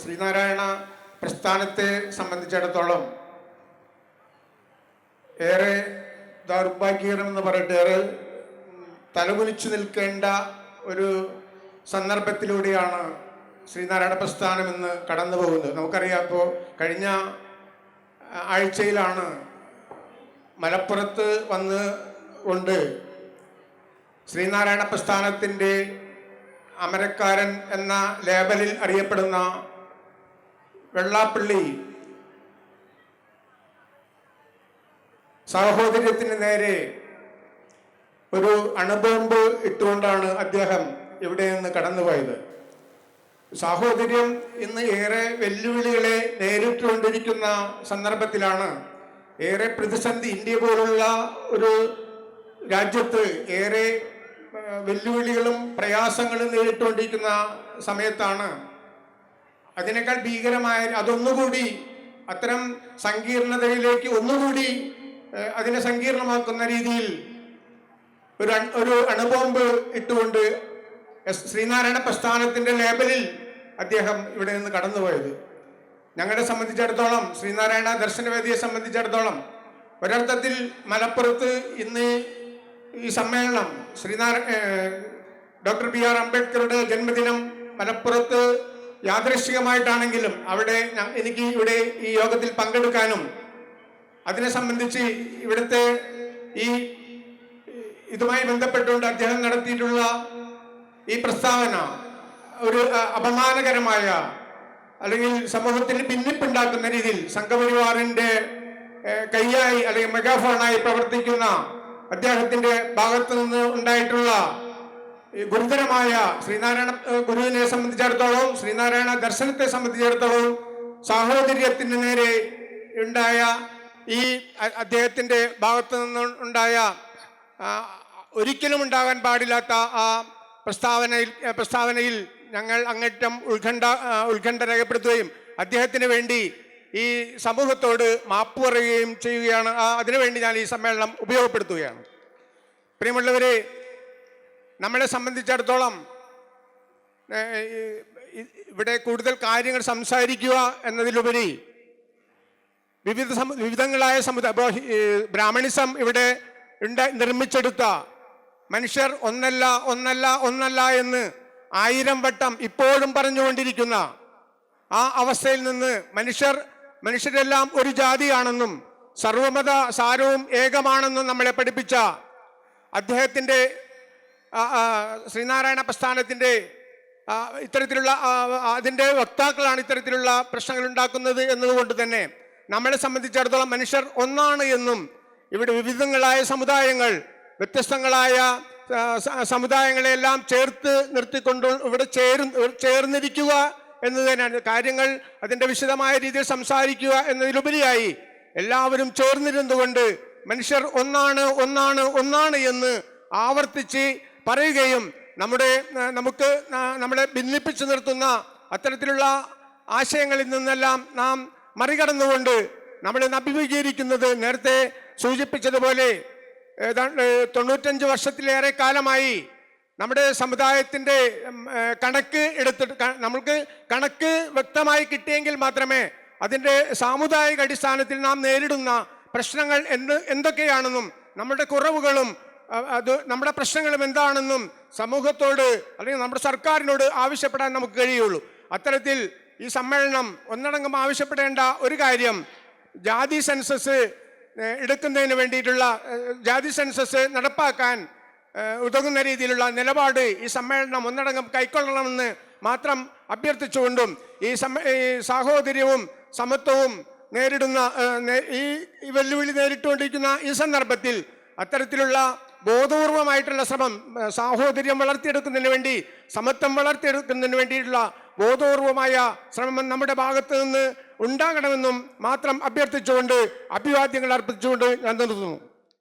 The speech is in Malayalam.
ശ്രീനാരായണ പ്രസ്ഥാനത്തെ സംബന്ധിച്ചിടത്തോളം ഏറെ ദൗർഭാഗ്യകരം എന്ന് പറയട്ടെ ഏറെ തലകുലിച്ചു നിൽക്കേണ്ട ഒരു സന്ദർഭത്തിലൂടെയാണ് ശ്രീനാരായണ പ്രസ്ഥാനം ഇന്ന് കടന്നു പോകുന്നത്. നമുക്കറിയാം ഇപ്പോൾ കഴിഞ്ഞ ആഴ്ചയിലാണ് മലപ്പുറത്ത് വന്ന് കൊണ്ട് ശ്രീനാരായണ പ്രസ്ഥാനത്തിന്റെ അമരക്കാരൻ എന്ന ലേബലിൽ അറിയപ്പെടുന്ന വെള്ളാപ്പള്ളി. സഹോദര്യത്തിന് നേരെ ഒരു അണുബോംബ് ഇട്ടുകൊണ്ടാണ് അദ്ദേഹം ഇവിടെ നിന്ന് കടന്നുപോയത്. സാഹോദര്യം ഇന്ന് ഏറെ വെല്ലുവിളികളെ നേരിട്ടുകൊണ്ടിരിക്കുന്ന സന്ദർഭത്തിലാണ് ഏറെ പ്രതിസന്ധി ഇന്ത്യ പോലുള്ള ഒരു രാജ്യത്ത് ഏറെ വെല്ലുവിളികളും പ്രയാസങ്ങളും നേരിട്ടുകൊണ്ടിരിക്കുന്ന സമയത്താണ് അതിനേക്കാൾ ഭീകരമായ അതൊന്നുകൂടി അത്തരം സങ്കീർണതയിലേക്ക് ഒന്നുകൂടി അതിനെ സങ്കീർണമാക്കുന്ന രീതിയിൽ ഒരു ഒരു അണുബോംബ് ഇട്ടുകൊണ്ട് എസ് ശ്രീനാരായണ പ്രസ്ഥാനത്തിന്റെ ലേബലിൽ അദ്ദേഹം ഇവിടെ നിന്ന് കടന്നുപോയത്. ഞങ്ങളെ സംബന്ധിച്ചിടത്തോളം ശ്രീനാരായണ ദർശനവേദിയെ സംബന്ധിച്ചിടത്തോളം ഒരർത്ഥത്തിൽ മലപ്പുറത്ത് ഇന്ന് ഈ സമ്മേളനം ശ്രീനാരായ ഡോക്ടർ ബി ആർ അംബേദ്കറുടെ ജന്മദിനം മലപ്പുറത്ത് യാദൃശ്ചികമായിട്ടാണെങ്കിലും അവിടെ എനിക്ക് ഇവിടെ ഈ യോഗത്തിൽ പങ്കെടുക്കാനും അതിനെ സംബന്ധിച്ച് ഇവിടുത്തെ ഈ ഇതുമായി ബന്ധപ്പെട്ടുകൊണ്ട് അദ്ദേഹം നടത്തിയിട്ടുള്ള ഈ പ്രസ്താവന ഒരു അപമാനകരമായ അല്ലെങ്കിൽ സമൂഹത്തിന് ഭിന്നിപ്പുണ്ടാക്കുന്ന രീതിയിൽ സംഘപരിവാറിന്റെ കൈയായി അല്ലെങ്കിൽ മെഗാഫോണായി പ്രവർത്തിക്കുന്ന അദ്ദേഹത്തിന്റെ ഭാഗത്തു നിന്ന് ഉണ്ടായിട്ടുള്ള ഗുരുതരമായ ശ്രീനാരായണ ഗുരുവിനെ സംബന്ധിച്ചിടത്തോളം ശ്രീനാരായണ ദർശനത്തെ സംബന്ധിച്ചിടത്തോളം സാഹോദര്യത്തിന് നേരെ ഉണ്ടായ ഈ അദ്ദേഹത്തിന്റെ ഭാഗത്തു നിന്നുണ്ടായ ഒരിക്കലും ഉണ്ടാകാൻ പാടില്ലാത്ത ആ പ്രസ്താവനയിൽ പ്രസ്താവനയിൽ ഞങ്ങൾ അങ്ങേറ്റം ഉത്കണ്ഠ ഉത്കണ്ഠ രേഖപ്പെടുത്തുകയും അദ്ദേഹത്തിന് വേണ്ടി ഈ സമൂഹത്തോട് മാപ്പ് പറയുകയും ചെയ്യുകയാണ്. അതിനുവേണ്ടി ഞാൻ ഈ സമ്മേളനം ഉപയോഗപ്പെടുത്തുകയാണ്. പ്രിയമുള്ളവരെ നമ്മളെ സംബന്ധിച്ചിടത്തോളം ഇവിടെ കൂടുതൽ കാര്യങ്ങൾ സംസാരിക്കുക എന്നതിലുപരി വിവിധ വിവിധങ്ങളായ സമുദായ ഇപ്പോൾ ബ്രാഹ്മണിസം ഇവിടെ ഉണ്ട നിർമ്മിച്ചെടുത്ത. മനുഷ്യർ ഒന്നല്ല ഒന്നല്ല ഒന്നല്ല എന്ന് ആയിരം വട്ടം ഇപ്പോഴും പറഞ്ഞുകൊണ്ടിരിക്കുന്ന ആ അവസ്ഥയിൽ നിന്ന് മനുഷ്യർ മനുഷ്യരെല്ലാം ഒരു ജാതിയാണെന്നും സർവമത സാരവും ഏകമാണെന്നും നമ്മളെ പഠിപ്പിച്ച അദ്ദേഹത്തിന്റെ ശ്രീനാരായണ പ്രസ്ഥാനത്തിന്റെ ഇത്തരത്തിലുള്ള അതിന്റെ വക്താക്കളാണ് ഇത്തരത്തിലുള്ള പ്രശ്നങ്ങൾ ഉണ്ടാക്കുന്നത് എന്നതുകൊണ്ട് തന്നെ നമ്മളെ സംബന്ധിച്ചിടത്തോളം മനുഷ്യർ ഒന്നാണ് എന്നും ഇവിടെ വിവിധങ്ങളായ സമുദായങ്ങൾ വ്യത്യസ്തങ്ങളായ സമുദായങ്ങളെല്ലാം ചേർത്ത് നിർത്തിക്കൊണ്ട് ഇവിടെ ചേർ ചേർന്നിരിക്കുക എന്നത് തന്നെയാണ്. കാര്യങ്ങൾ അതിന്റെ വിശദമായ രീതിയിൽ സംസാരിക്കുക എന്നതിലുപരിയായി എല്ലാവരും ചേർന്നിരുന്നുകൊണ്ട് മനുഷ്യർ ഒന്നാണ് ഒന്നാണ് ഒന്നാണ് എന്ന് ആവർത്തിച്ച് പറയുകയും നമ്മുടെ നമുക്ക് നമ്മളെ ഭിന്നിപ്പിച്ചു നിർത്തുന്ന അത്തരത്തിലുള്ള ആശയങ്ങളിൽ നിന്നെല്ലാം നാം മറികടന്നുകൊണ്ട് ഇന്ന് അഭിമുഖീകരിക്കുന്നത് നേരത്തെ സൂചിപ്പിച്ചതുപോലെ ഏതാണ്ട് തൊണ്ണൂറ്റഞ്ച് വർഷത്തിലേറെ കാലമായി നമ്മുടെ സമുദായത്തിന്റെ കണക്ക് എടുത്തിട്ട് നമ്മൾക്ക് കണക്ക് വ്യക്തമായി കിട്ടിയെങ്കിൽ മാത്രമേ അതിന്റെ സാമുദായിക അടിസ്ഥാനത്തിൽ നാം നേരിടുന്ന പ്രശ്നങ്ങൾ എന്ത് എന്തൊക്കെയാണെന്നും നമ്മുടെ കുറവുകളും അത് നമ്മുടെ പ്രശ്നങ്ങളും എന്താണെന്നും സമൂഹത്തോട് അല്ലെങ്കിൽ നമ്മുടെ സർക്കാരിനോട് ആവശ്യപ്പെടാൻ നമുക്ക് കഴിയുള്ളൂ. അത്തരത്തിൽ ഈ സമ്മേളനം ഒന്നടങ്കം ആവശ്യപ്പെടേണ്ട ഒരു കാര്യം ജാതി സെൻസസ് എടുക്കുന്നതിന് വേണ്ടിയിട്ടുള്ള ജാതി സെൻസസ് നടപ്പാക്കാൻ ഉതകുന്ന രീതിയിലുള്ള നിലപാട് ഈ സമ്മേളനം ഒന്നടങ്കം കൈക്കൊള്ളണമെന്ന് മാത്രം അഭ്യർത്ഥിച്ചുകൊണ്ടും ഈ സമ്മ സാഹോദര്യവും സമത്വവും നേരിടുന്ന ഈ വെല്ലുവിളി നേരിട്ടുകൊണ്ടിരിക്കുന്ന ഈ സന്ദർഭത്തിൽ അത്തരത്തിലുള്ള ബോധപൂർവമായിട്ടുള്ള ശ്രമം സാഹോദര്യം വളർത്തിയെടുക്കുന്നതിന് വേണ്ടി സമത്വം വളർത്തിയെടുക്കുന്നതിന് വേണ്ടിയിട്ടുള്ള ബോധപൂർവമായ ശ്രമം നമ്മുടെ ഭാഗത്ത് നിന്ന് ഉണ്ടാകണമെന്നും മാത്രം അഭ്യർത്ഥിച്ചുകൊണ്ട് അഭിവാദ്യങ്ങൾ അർപ്പിച്ചുകൊണ്ട് ഞാൻ നിർത്തുന്നു.